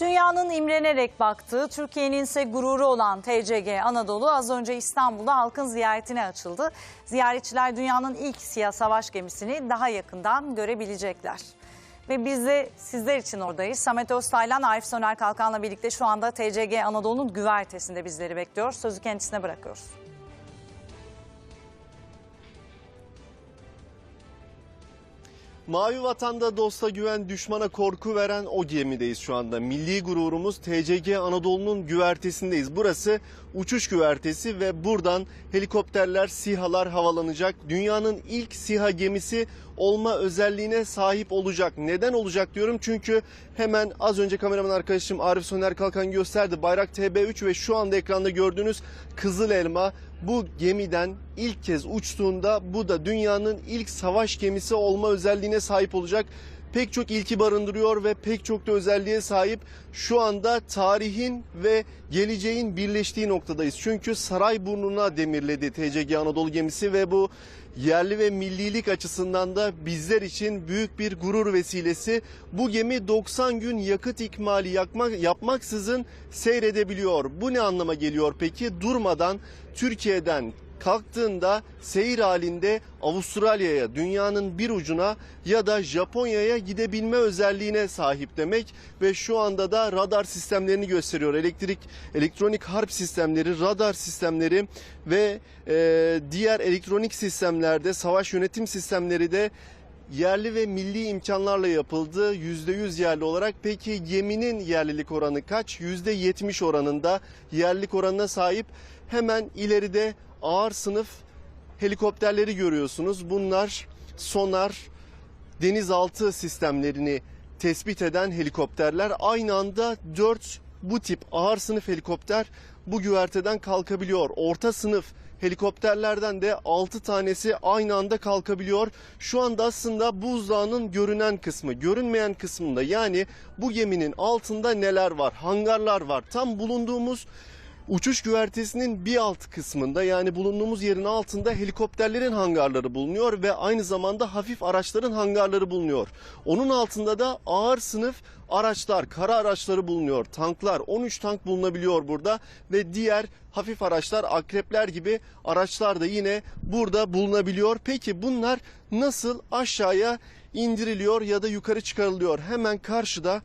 Dünyanın imrenerek baktığı, Türkiye'nin ise gururu olan TCG Anadolu az önce İstanbul'da halkın ziyaretine açıldı. Ziyaretçiler dünyanın ilk siyah savaş gemisini daha yakından görebilecekler. Ve biz de sizler için oradayız. Samet Öztaylan, Arif Soner Kalkan'la birlikte şu anda TCG Anadolu'nun güvertesinde bizleri bekliyor. Sözü kendisine bırakıyoruz. Mavi vatanda dosta güven, düşmana korku veren o gemideyiz şu anda. Milli gururumuz TCG Anadolu'nun güvertesindeyiz. Burası uçuş güvertesi ve buradan helikopterler, SİHA'lar havalanacak. Dünyanın ilk SİHA gemisi olma özelliğine sahip olacak. Neden olacak diyorum çünkü hemen az önce kameraman arkadaşım Arif Soner Kalkan gösterdi. Bayrak TB3 ve şu anda ekranda gördüğünüz Kızıl Elma bu gemiden ilk kez uçtuğunda bu da dünyanın ilk savaş gemisi olma özelliğine sahip olacak. Pek çok ilki barındırıyor ve pek çok da özelliğe sahip. Şu anda tarihin ve geleceğin birleştiği noktadayız. Çünkü Sarayburnu'na demirledi TCG Anadolu gemisi ve bu yerli ve millilik açısından da bizler için büyük bir gurur vesilesi. Bu gemi 90 gün yakıt ikmali yakmak, yapmaksızın seyredebiliyor. Bu ne anlama geliyor peki? Durmadan Türkiye'den kalktığında seyir halinde Avustralya'ya, dünyanın bir ucuna ya da Japonya'ya gidebilme özelliğine sahip demek ve şu anda da radar sistemlerini gösteriyor. Elektrik, elektronik harp sistemleri, radar sistemleri ve e, diğer elektronik sistemlerde savaş yönetim sistemleri de yerli ve milli imkanlarla yapıldı. %100 yerli olarak. Peki geminin yerlilik oranı kaç? %70 oranında yerlilik oranına sahip. Hemen ileride ağır sınıf helikopterleri görüyorsunuz. Bunlar sonar, denizaltı sistemlerini tespit eden helikopterler. Aynı anda 4 bu tip ağır sınıf helikopter bu güverteden kalkabiliyor. Orta sınıf helikopterlerden de 6 tanesi aynı anda kalkabiliyor. Şu anda aslında buzdağının görünen kısmı, görünmeyen kısmında yani bu geminin altında neler var? Hangarlar var. Tam bulunduğumuz Uçuş güvertesinin bir alt kısmında yani bulunduğumuz yerin altında helikopterlerin hangarları bulunuyor ve aynı zamanda hafif araçların hangarları bulunuyor. Onun altında da ağır sınıf araçlar, kara araçları bulunuyor. Tanklar, 13 tank bulunabiliyor burada ve diğer hafif araçlar, akrepler gibi araçlar da yine burada bulunabiliyor. Peki bunlar nasıl aşağıya indiriliyor ya da yukarı çıkarılıyor? Hemen karşıda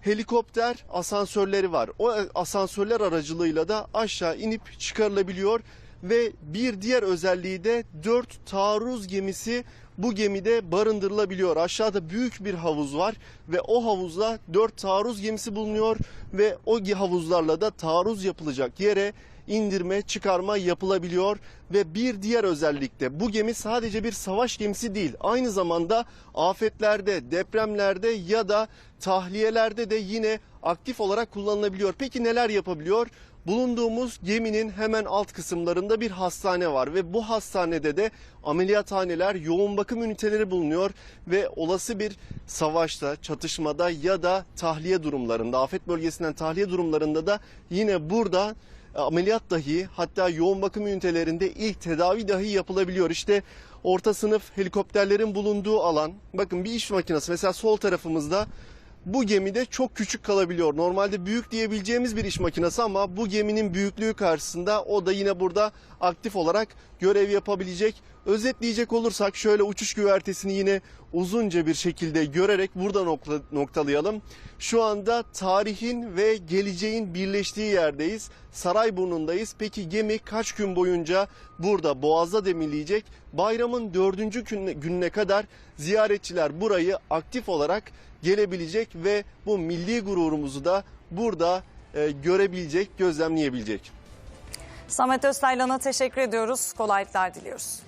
helikopter asansörleri var. O asansörler aracılığıyla da aşağı inip çıkarılabiliyor ve bir diğer özelliği de 4 taarruz gemisi bu gemide barındırılabiliyor. Aşağıda büyük bir havuz var ve o havuzda 4 taarruz gemisi bulunuyor ve o havuzlarla da taarruz yapılacak yere indirme, çıkarma yapılabiliyor ve bir diğer özellik de bu gemi sadece bir savaş gemisi değil. Aynı zamanda afetlerde, depremlerde ya da tahliyelerde de yine aktif olarak kullanılabiliyor. Peki neler yapabiliyor? Bulunduğumuz geminin hemen alt kısımlarında bir hastane var ve bu hastanede de ameliyathaneler, yoğun bakım üniteleri bulunuyor ve olası bir savaşta, çatışmada ya da tahliye durumlarında, afet bölgesinden tahliye durumlarında da yine burada ameliyat dahi hatta yoğun bakım ünitelerinde ilk tedavi dahi yapılabiliyor. İşte orta sınıf helikopterlerin bulunduğu alan bakın bir iş makinesi mesela sol tarafımızda bu gemide çok küçük kalabiliyor. Normalde büyük diyebileceğimiz bir iş makinesi ama bu geminin büyüklüğü karşısında o da yine burada aktif olarak görev yapabilecek. Özetleyecek olursak şöyle uçuş güvertesini yine uzunca bir şekilde görerek burada nokta, noktalayalım. Şu anda tarihin ve geleceğin birleştiği yerdeyiz. Sarayburnu'ndayız. Peki gemi kaç gün boyunca burada Boğaz'da demirleyecek? Bayramın dördüncü gününe, kadar ziyaretçiler burayı aktif olarak gelebilecek ve bu milli gururumuzu da burada e, görebilecek, gözlemleyebilecek. Samet Öztaylan'a teşekkür ediyoruz. Kolaylıklar diliyoruz.